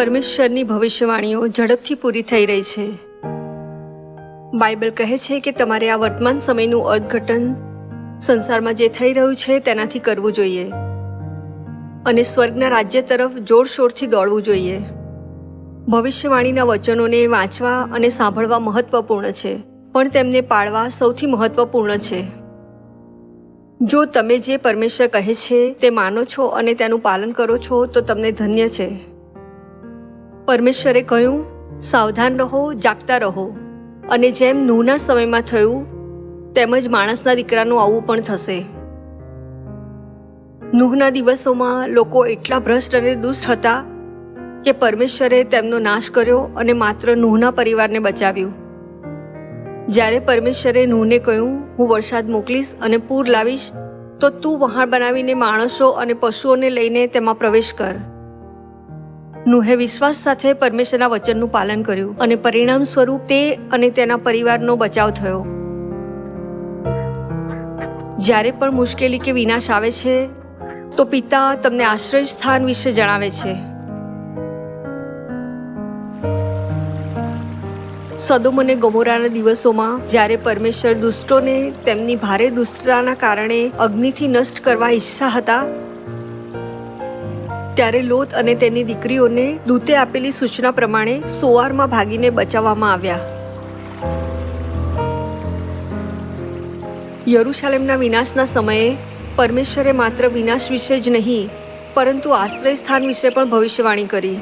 પરમેશ્વરની ભવિષ્યવાણીઓ ઝડપથી પૂરી થઈ રહી છે. બાઇબલ કહે છે કે તમારે આ વર્તમાન સમયનું અર્થઘટન સંસારમાં જે થઈ રહ્યું છે તેનાથી કરવું જોઈએ. અને સ્વર્ગના રાજ્ય તરફ જોરશોરથી દોડવું જોઈએ. ભવિષ્યવાણીના વચનોને વાંચવા અને સાંભળવા મહત્વપૂર્ણ છે, પણ તેમને પાળવા સૌથી મહત્વપૂર્ણ છે. જો તમે જે પરમેશ્વર કહે છે તે માનો છો અને તેનું પાલન કરો છો, તો તમને ધન્ય છે. પરમેશ્વરે કહ્યું, સાવધાન રહો, જાગતા રહો. અને જેમ નૂહના સમયમાં થયું, તેમજ માણસના દીકરાનું આવું પણ થશે. નૂહના દિવસોમાં લોકો એટલા ભ્રષ્ટ અને દુષ્ટ હતા કે પરમેશ્વરે તેમનો નાશ કર્યો અને માત્ર નૂહના પરિવારને બચાવ્યું. જ્યારે પરમેશ્વરે નૂહને કહ્યું, હું વરસાદ મોકલીશ અને પૂર લાવીશ, તો તું વહાણ બનાવીને માણસો અને પશુઓને લઈને તેમાં પ્રવેશ કર. નૂહે વિશ્વાસ સાથે પરમેશ્વરના વચનનું પાલન કર્યું અને પરિણામ સ્વરૂપ તે અને તેના પરિવારનો બચાવ થયો. જ્યારે પણ મુશ્કેલી કે વિનાશ આવે છે, તો પિતા તમને આશ્રય સ્થાન વિશે જણાવે છે. સદોમ અને ગમોરાના દિવસોમાં જ્યારે પરમેશ્વર દુષ્ટોને તેમની ભારે દુષ્ટતાના કારણે અગ્નિથી નષ્ટ કરવા ઈચ્છતા હતા ત્યારે લોત અને તેની દીકરીઓને દૂતે આપેલી સૂચના પ્રમાણે સોવારમાં ભાગીને બચાવવામાં આવ્યા. યરુશાલેમના વિનાશના સમયે પરમેશ્વરે માત્ર વિનાશ વિશે જ નહીં, પરંતુ આશ્રય સ્થાન વિશે પણ ભવિષ્યવાણી કરી.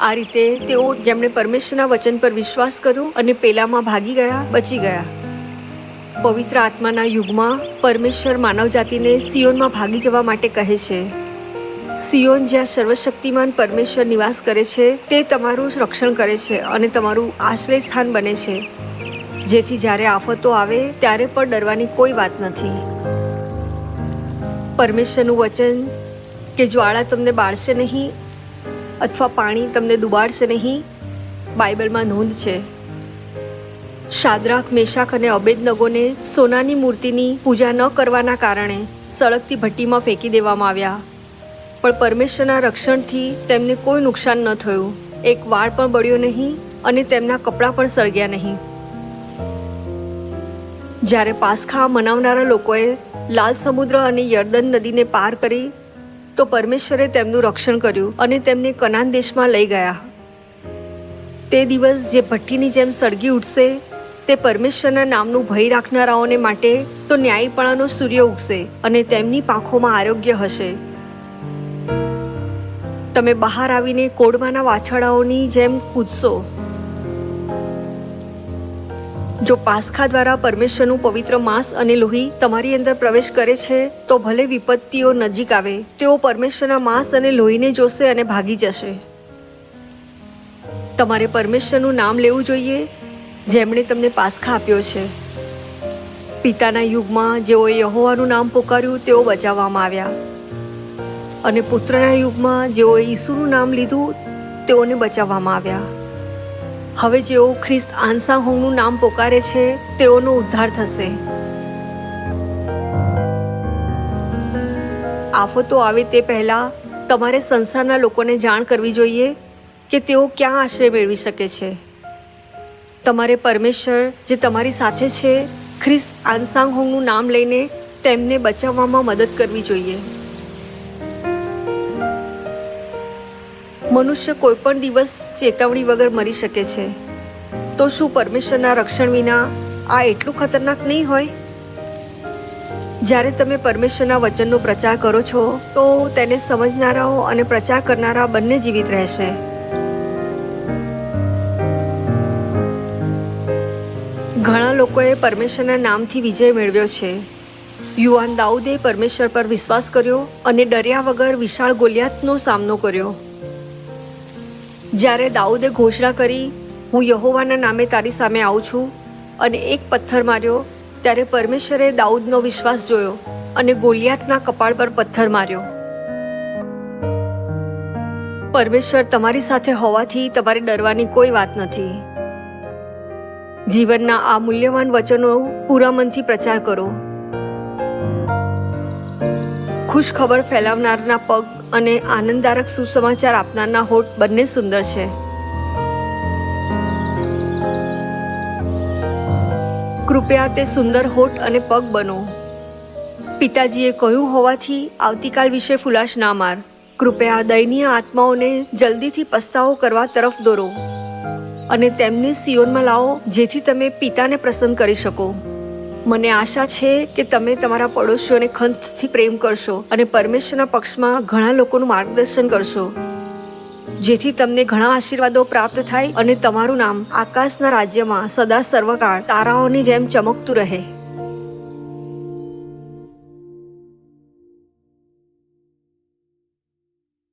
આ રીતે તેઓ જેમણે પરમેશ્વરના વચન પર વિશ્વાસ કર્યો અને પેલામાં ભાગી ગયા, બચી ગયા. પવિત્ર આત્માના યુગમાં પરમેશ્વર માનવજાતિને સિયોનમાં ભાગી જવા માટે કહે છે. સિયોન જ્યાં સર્વશક્તિમાન પરમેશ્વર નિવાસ કરે છે, તે તમારું રક્ષણ કરે છે અને તમારું આશ્રય સ્થાન બને છે. જેથી જ્યારે આફતો આવે, ત્યારે પણ ડરવાની કોઈ વાત નથી. પરમેશ્વરનું વચન કે જ્વાળા તમને બાળશે નહીં, અથવા પાણી તમને ડુબાડશે નહીં, બાઇબલમાં નોંધ છે. શાદ્રાક, મેશાક અને અબેદનગોને સોનાની મૂર્તિની પૂજા ન કરવાના કારણે સળગતી ભટ્ટીમાં ફેંકી દેવામાં આવ્યા. પણ પરમેશ્વરના રક્ષણથી તેમને કોઈ નુકસાન ન થયું. એક વાળ પણ બળ્યો નહીં અને તેમના કપડાં પણ સળગ્યા નહીં. જ્યારે પાસખા મનાવનારા લોકોએ લાલ સમુદ્ર અને યર્દન નદીને પાર કરી, તો પરમેશ્વરે તેમનું રક્ષણ કર્યું અને તેમને કનાન દેશમાં લઈ ગયા. તે દિવસ જે ભઠ્ઠીની જેમ સળગી ઉઠશે, તે પરમેશ્વરના નામનું ભય રાખનારાઓને માટે તો ન્યાયપણાનો સૂર્ય ઉગશે અને તેમની પાંખોમાં આરોગ્ય હશે. તમે બહાર આવીને કોડમાના વાછડાઓની જેમ કૂદશો. જો પાસખા દ્વારા પરમેશ્વરનું પવિત્ર માંસ અને લોહી તમારી અંદર પ્રવેશ કરે છે, તો ભલે વિપત્તિઓ નજીક આવે, તેઓ પરમેશ્વરના માંસ અને લોહીને જોશે અને ભાગી જશે. તમારે પરમેશ્વરનું નામ લેવું જોઈએ, જેમણે તમને પાસખા આપ્યો છે. પિતાના યુગમાં જેઓએ યહોવાનું નામ પોકાર્યું, તેઓ બચાવવામાં આવ્યા. અને પુત્રના યુગમાં જેઓએ ઈસુનું નામ લીધું, તેઓને બચાવવામાં આવ્યા. હવે જેઓ ખ્રિસ્ત આંસા હોંગનું નામ પોકારે છે, તેઓનો ઉદ્ધાર થશે. આફતો આવે તે પહેલાં તમારે સંસારના લોકોને જાણ કરવી જોઈએ કે તેઓ ક્યાં આશ્રય મેળવી શકે છે. તમારે પરમેશ્વર જે તમારી સાથે છે, ખ્રિસ્ત આંસાંગ હોંગનું નામ લઈને તેમને બચાવવામાં મદદ કરવી જોઈએ. મનુષ્ય કોઈ પણ દિવસ ચેતવણી વગર મરી શકે છે. તો શું પરમેશ્વરના રક્ષણ વિના આ એટલું ખતરનાક નહીં હોય? જ્યારે તમે પરમેશ્વરના વચનનો પ્રચાર કરો છો, તો તેને સમજનારાઓ અને પ્રચાર કરનારા બંને જીવિત રહેશે. ઘણા લોકોએ પરમેશ્વરના નામથી વિજય મેળવ્યો છે. યુવાન દાઉદે પરમેશ્વર પર વિશ્વાસ કર્યો અને ડર્યા વગર વિશાળ ગોલિયાતનો સામનો કર્યો. જ્યારે દાઉદે ઘોષણા કરી, હું યહોવાના નામે તારી સામે આવું છું, અને એક પથ્થર માર્યો, ત્યારે પરમેશ્વરે દાઉદનો વિશ્વાસ જોયો અને ગોલિયાતના કપાળ પર પથ્થર માર્યો. પરમેશ્વર તમારી સાથે હોવાથી તમારે ડરવાની કોઈ વાત નથી. જીવનના આ મૂલ્યવાન વચનો પૂરા મનથી પ્રચાર કરો. ખુશ ખબર ફેલાવનારના પગ અને આનંદદારક સુસમાચાર આપનારના હોઠ બંને સુંદર છે. કૃપયા તે સુંદર હોઠ અને પગ બનો. પિતાજીએ કહ્યું હોવાથી આવતીકાલ વિશે ફુલાશ ના માર. કૃપયા દયનીય આત્માઓને જલ્દીથી પસ્તાવો કરવા તરફ દોરો. અને તેમને સિયોનમાં લાવો, જેથી તમે પિતાને પ્રસન્ન કરી શકો. મને આશા છે કે તમે તમારા પડોશીઓને ખંતથી પ્રેમ કરશો અને પરમેશ્વરના પક્ષમાં ઘણા લોકોનું માર્ગદર્શન કરશો. જેથી તમને ઘણા આશીર્વાદો પ્રાપ્ત થાય અને તમારું નામ આકાશના રાજ્યમાં સદા સર્વકાળ તારાઓની જેમ ચમકતું રહે.